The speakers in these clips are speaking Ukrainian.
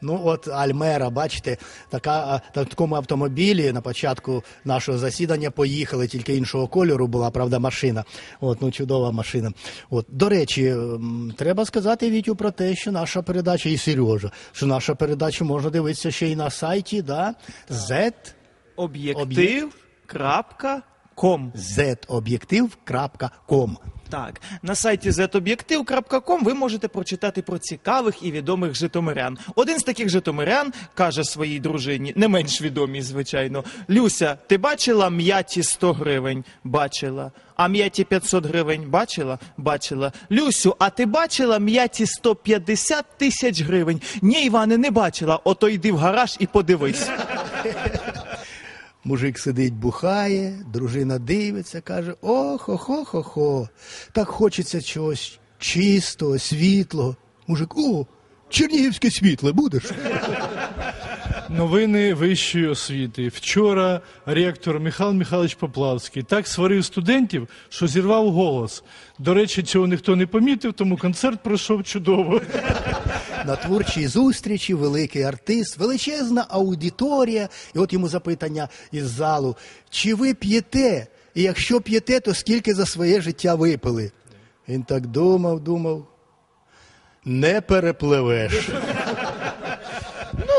Ну от Альмера, бачите, така на такому автомобілі на початку нашого засідання поїхали, тільки іншого кольору була, правда, машина. От, ну чудова машина. От до речі, треба сказати Вітю про те, що наша передача і Сережа, що наша передача можна дивитися ще й на сайті, да? Z Об'єктив.ком. zobjektiv.com. Так, на сайті zobjektiv.com ви можете прочитати про цікавих і відомих житомирян. Один з таких житомирян каже своїй дружині, не менш відомій, звичайно: Люся, ти бачила м'яті 100 гривень? Бачила. А м'яті 500 гривень бачила? Бачила. Люсю, а ти бачила м'яті 150 тисяч гривень? Ні, Іване, не бачила. Ото йди в гараж і подивись. Мужик сидить, бухає, дружина дивиться, каже: ох, хо хо хо так хочеться чогось чистого, світлого. Мужик, о, чернігівське світле будеш? Новини вищої освіти. Вчора ректор Михайло Михайлович Поплавський так сварив студентів, що зірвав голос. До речі, цього ніхто не помітив, тому концерт пройшов чудово. На творчій зустрічі великий артист, величезна аудиторія. І от йому запитання із залу: чи ви п'єте? І якщо п'єте, то скільки за своє життя випили? Він так думав, думав. Не перепливеш.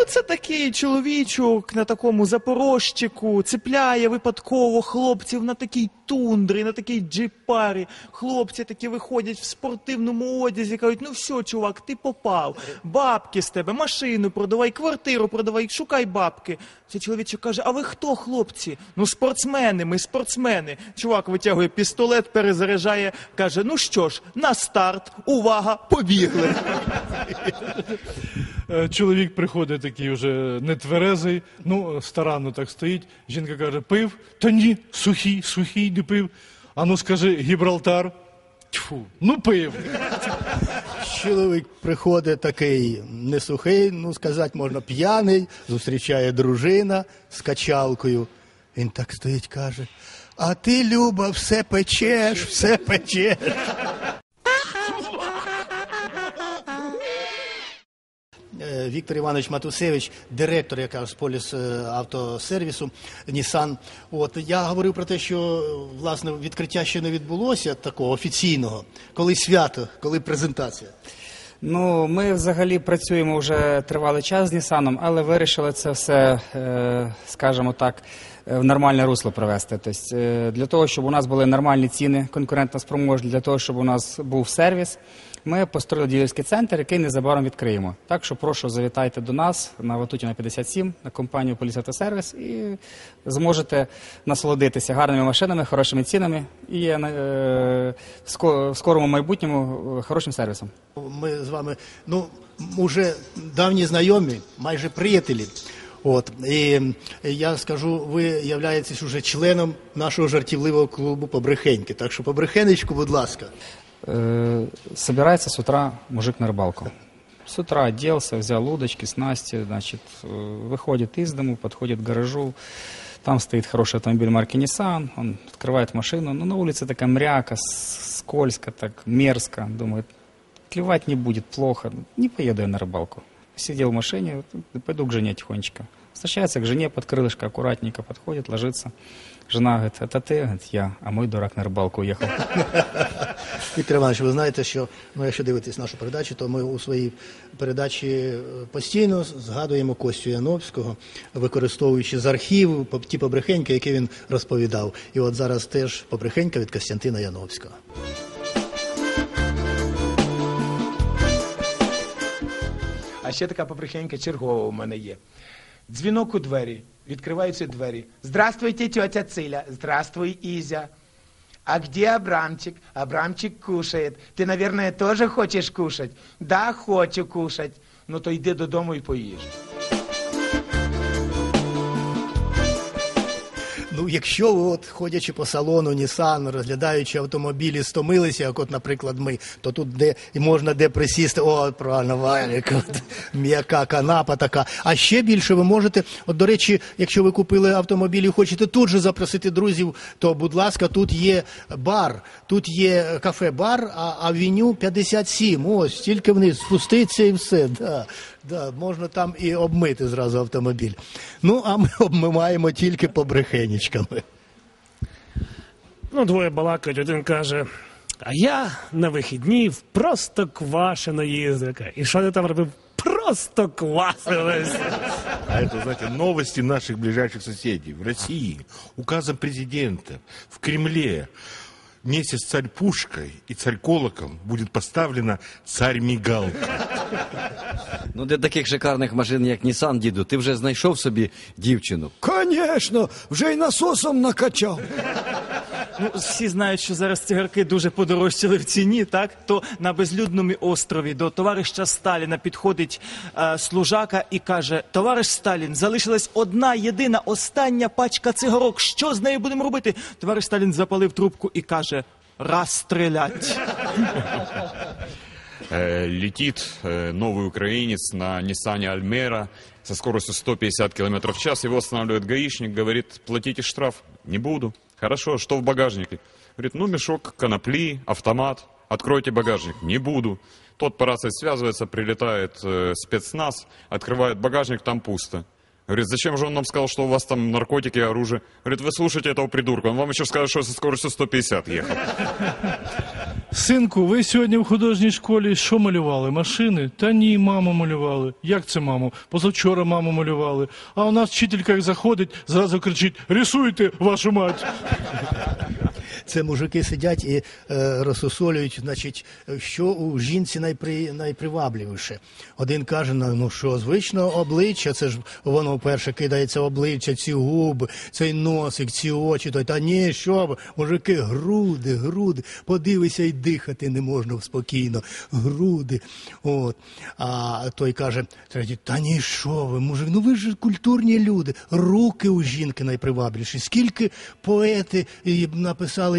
Це такий чоловічок на такому запорожчику, цепляє випадково хлопців на такій тундрі, на такій джипарі. Хлопці такі виходять в спортивному одязі, кажуть, ну все, чувак, ти попав. Бабки з тебе, машину продавай, квартиру продавай, шукай бабки. Цей чоловічок каже: А ви хто, хлопці? Ну, спортсмени, ми спортсмени. Чувак витягує пістолет, перезаряджає, каже: Ну що ж, на старт, увага, побігли. Е, Чоловік приходить такий вже нетверезий, ну, старанно так стоїть. Жінка каже, пив? Та ні, сухий, сухий не пив. А ну скажи, Гібралтар. Тьфу, ну пив. Чоловік приходить такий не сухий, ну сказати можна п'яний, зустрічає дружина з качалкою. Він так стоїть, каже: А ти, Люба, все печеш, все печеш. Віктор Іванович Матусевич, директор якраз поліс е, автосервісу Нісан. От я говорив про те, що власне відкриття ще не відбулося такого офіційного, коли свято, коли презентація. Ну, ми взагалі працюємо вже тривалий час з Нісаном, але вирішили це все, е, скажімо так, е, в нормальне русло привести. Тобто, для того, щоб у нас були нормальні ціни, конкурентно спроможні, для того, щоб у нас був сервіс, ми построїли ділерський центр, який незабаром відкриємо. Так що прошу завітайте до нас на Ватутіна 57, на компанію Поліс Автосервіс і зможете насолодитися гарними машинами, хорошими цінами і е, в скорому майбутньому е, хорошим сервісом. Ми з вами, ну, уже давні знайомі, майже приятелі. От і я скажу, ви являєтесь уже членом нашого жартівливого клубу Побрехеньки. Так що побрехенечку, будь ласка. Э, собирается с утра мужик на рыбалку. С утра оделся, взял удочки, снасти, значит, э, выходит из дому, подходит к гаражу. Там стоит хороший автомобиль марки Nissan, он открывает машину, но на улице такая мряка, скользко, так мерзко. Думает, клевать не будет, плохо, не поеду я на рыбалку. Сидел в машине, пойду к жене тихонечко. Возвращается к жене под крылышко, аккуратненько подходит, ложится. Жена говорит, это ты? Говорит, я. А мой дурак на рыбалку уехал. Віктор Іванович, ви знаєте, що ну, якщо дивитесь нашу передачу, то ми у своїй передачі е, постійно згадуємо Костю Яновського, використовуючи з архіву по- ті побрехеньки, які він розповідав. І от зараз теж побрехенька від Костянтина Яновського. А ще така побрехенька чергова у мене є. Дзвінок у двері, відкриваються двері. Здравствуйте, тетя Циля. Здравствуй, Изя. А где Абрамчик? Абрамчик кушает. Ти, наверное, тоже хочеш кушать? Да, хочу кушать. Ну то йди додому і поїж. Якщо ви, от, ходячи по салону Nissan, розглядаючи автомобілі, стомилися, як от, наприклад, ми, то тут де і можна де присісти, о, правильно, валік, от, м'яка канапа така. А ще більше ви можете, от, до речі, якщо ви купили автомобіль і хочете тут же запросити друзів, то, будь ласка, тут є бар, тут є кафе-бар, а авеню 57. Ось, тільки вниз спуститься і все. Да, да, можна там і обмити зразу автомобіль. Ну, а ми обмиваємо тільки побрехенічками. Ну, двоє балакають, один каже. А я на вихідні в просто квашено їздив. Каже, І що ти там робив? Просто квасились. А это, знаете, новости наших ближайших соседей. В России указом президента в Кремле вместе с царь Пушкой и царь Колоком будет поставлена царь Мигалка. Ну, для таких шикарних машин, як Nissan, діду, ти вже знайшов собі дівчину. Конечно, вже й насосом накачав. Ну, всі знають, що зараз цигарки дуже подорожчали в ціні, так? То на безлюдному острові до товариша Сталіна підходить е, служака і каже: Товариш Сталін, залишилась одна єдина остання пачка цигарок. Що з нею будемо робити? Товариш Сталін запалив трубку і каже: Розстрілять. Э, летит э, новый украинец на Ниссане Альмера со скоростью 150 км в час. Его останавливает гаишник, говорит, платите штраф. Не буду. Хорошо, что в багажнике? Говорит, ну мешок конопли, автомат. Откройте багажник. Не буду. Тот по рации связывается, прилетает э, спецназ, открывает багажник, там пусто. Говорит, зачем же он нам сказал, что у вас там наркотики оружие? Говорит, вы слушайте этого придурка, он вам еще скажет, что со скоростью 150 ехал. Синку, ви сьогодні в художній школі що малювали? Машини? Та ні, маму малювали. Як це маму? Позавчора маму малювали. А у нас вчителька як заходить, зразу кричить: рисуйте, вашу мать! Це мужики сидять і е, розсусолюють, значить, що у жінці найпри, найпривабливіше. Один каже, ну ну що, звично обличчя, це ж воно перше кидається обличчя, ці губи, цей носик, ці очі. Той, та ні, що мужики, груди, груди. Подивися і дихати не можна спокійно. Груди. От. А той каже, третій, та ні, що ви, мужик, ну ви ж культурні люди. Руки у жінки найпривабливіші. Скільки поети і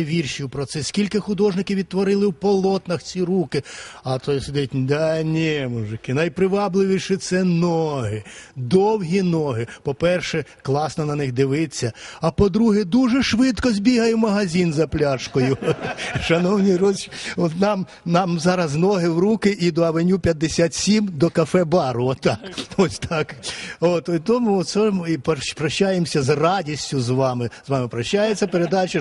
написали віршів про це, скільки художників відтворили в полотнах ці руки. А той сидить, да ні, мужики, найпривабливіше це ноги, довгі ноги. По-перше, класно на них дивитися. А по-друге, дуже швидко збігає в магазин за пляшкою. Шановні роз, от нам, нам зараз ноги в руки і до авеню 57 до кафе-бару. Отак. Ось так. От, і тому ми і прощаємося з радістю з вами. З вами прощається передача